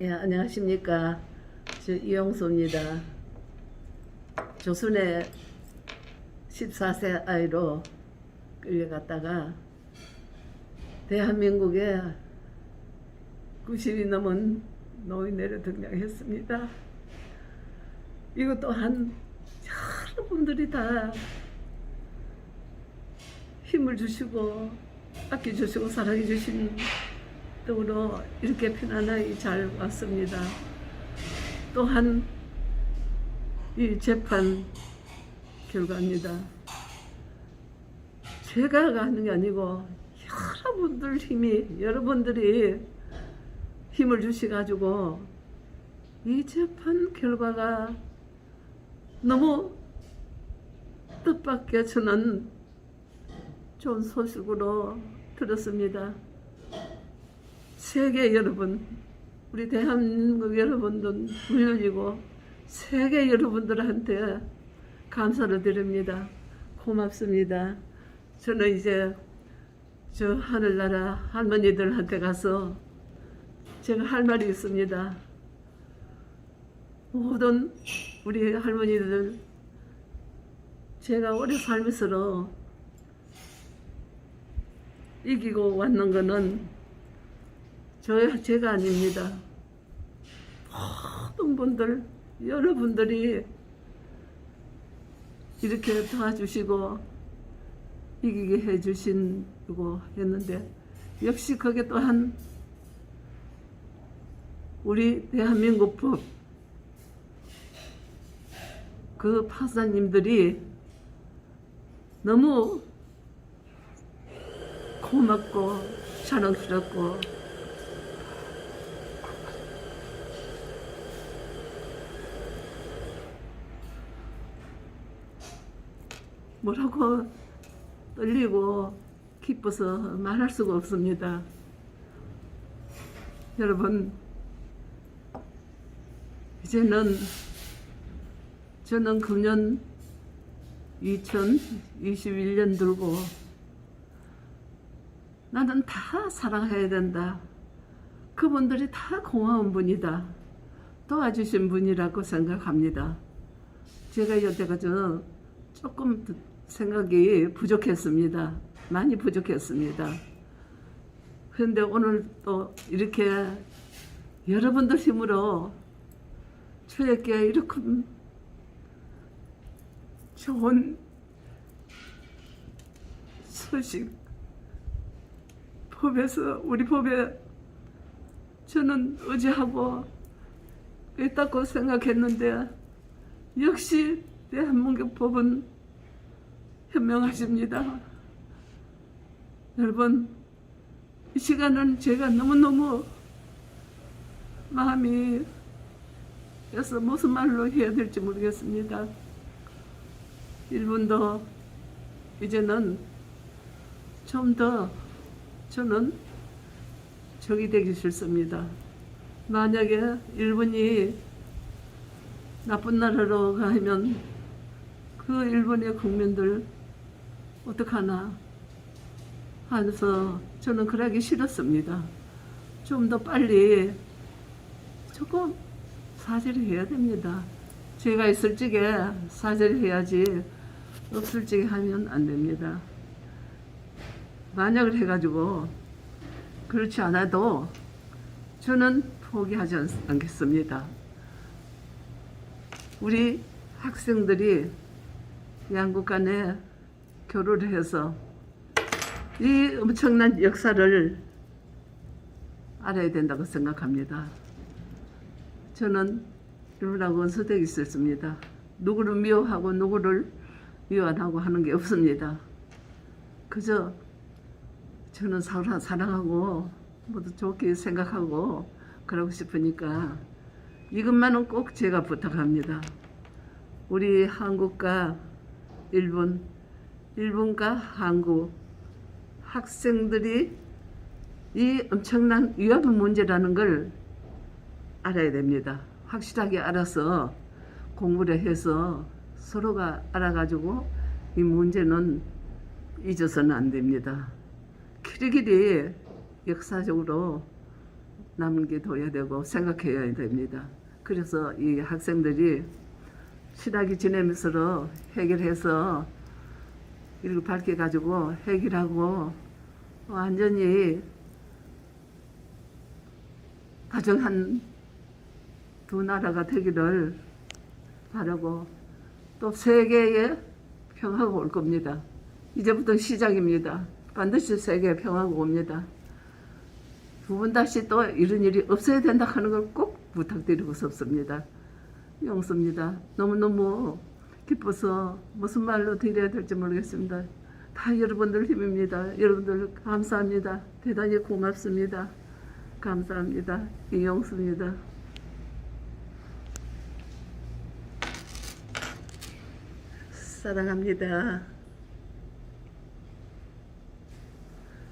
예, 안녕하십니까. 저 이영수입니다. 조선의 14세 아이로 끌려갔다가 대한민국에 90이 넘은 노인네를 등장했습니다. 이것 또한 여러분들이 다 힘을 주시고 아껴주시고 사랑해 주신 덕으로 이렇게 편안하게 잘 왔습니다. 또한 이 재판 결과입니다. 제가 하는 게 아니고 여러분들 힘이 여러분들이 힘을 주셔가지고 이 재판 결과가 너무 뜻밖의 저는 좋은 소식으로 들었습니다. 세계 여러분, 우리 대한민국 여러분도 물론이고 세계 여러분들한테 감사를 드립니다. 고맙습니다. 저는 이제 저 하늘나라 할머니들한테 가서 제가 할 말이 있습니다. 모든 우리 할머니들 제가 오래 살면서 이기고 왔는 거는 저 제가 아닙니다. 모든 분들 여러분들이 이렇게 도와주시고 이기게 해주신고 했는데 역시 그게 또한 우리 대한민국 법 그 파사님들이 너무 고맙고 자랑스럽고 뭐라고 떨리고 기뻐서 말할 수가 없습니다. 여러분, 이제는 저는 금년 2021년 들고 나는 다 사랑해야 된다. 그분들이 다 고마운 분이다. 도와주신 분이라고 생각합니다. 제가 여태까지 조금 생각이 부족했습니다. 많이 부족했습니다. 그런데 오늘 또 이렇게 여러분들 힘으로 저에게 이렇게 좋은 소식 법에서 우리 법에 저는 의지하고 있다고 생각했는데 역시 대한민국 법은 현명하십니다. 여러분 이 시간은 제가 너무너무 마음이 그래서 무슨 말로 해야 될지 모르겠습니다. 1분도 이제는 좀 더 저는 적이 되기 싫습니다. 만약에 일본이 나쁜 나라로 가면 그 일본의 국민들 어떡하나 하면서 저는 그러기 싫었습니다. 좀 더 빨리 조금 사죄를 해야 됩니다. 제가 있을 적에 사죄를 해야지 없을 적에 하면 안 됩니다. 만약을 해가지고 그렇지 않아도 저는 포기하지 않- 않겠습니다. 우리 학생들이 양국 간에 교류를 해서 이 엄청난 역사를 알아야 된다고 생각합니다. 저는 일본하고 원수되기 있었습니다. 누구를 미워하고 누구를 미워 안 하고 하는 게 없습니다. 그저 저는 사랑, 사랑하고 모두 좋게 생각하고 그러고 싶으니까 이것만은 꼭 제가 부탁합니다. 우리 한국과 일본, 일본과 한국 학생들이 이 엄청난 위험 문제라는 걸 알아야 됩니다. 확실하게 알아서 공부를 해서 서로가 알아가지고 이 문제는 잊어서는 안 됩니다. 길이길이 역사적으로 남겨둬야 되고 생각해야 됩니다. 그래서 이 학생들이 친하게 지내면서 해결해서 이렇게 밝혀가지고 해결하고 완전히 가정 한 두 나라가 되기를 바라고 또 세계에 평화가 올 겁니다. 이제부터 시작입니다. 반드시 세계에 평화가 옵니다. 두번 다시 또 이런 일이 없어야 된다 하는 걸 꼭 부탁드리고 싶습니다. 용서입니다. 너무너무 기뻐서 무슨 말로 드려야 될지 모르겠습니다. 다 여러분들 힘입니다. 여러분들 감사합니다. 대단히 고맙습니다. 감사합니다. 이용수입니다. 사랑합니다.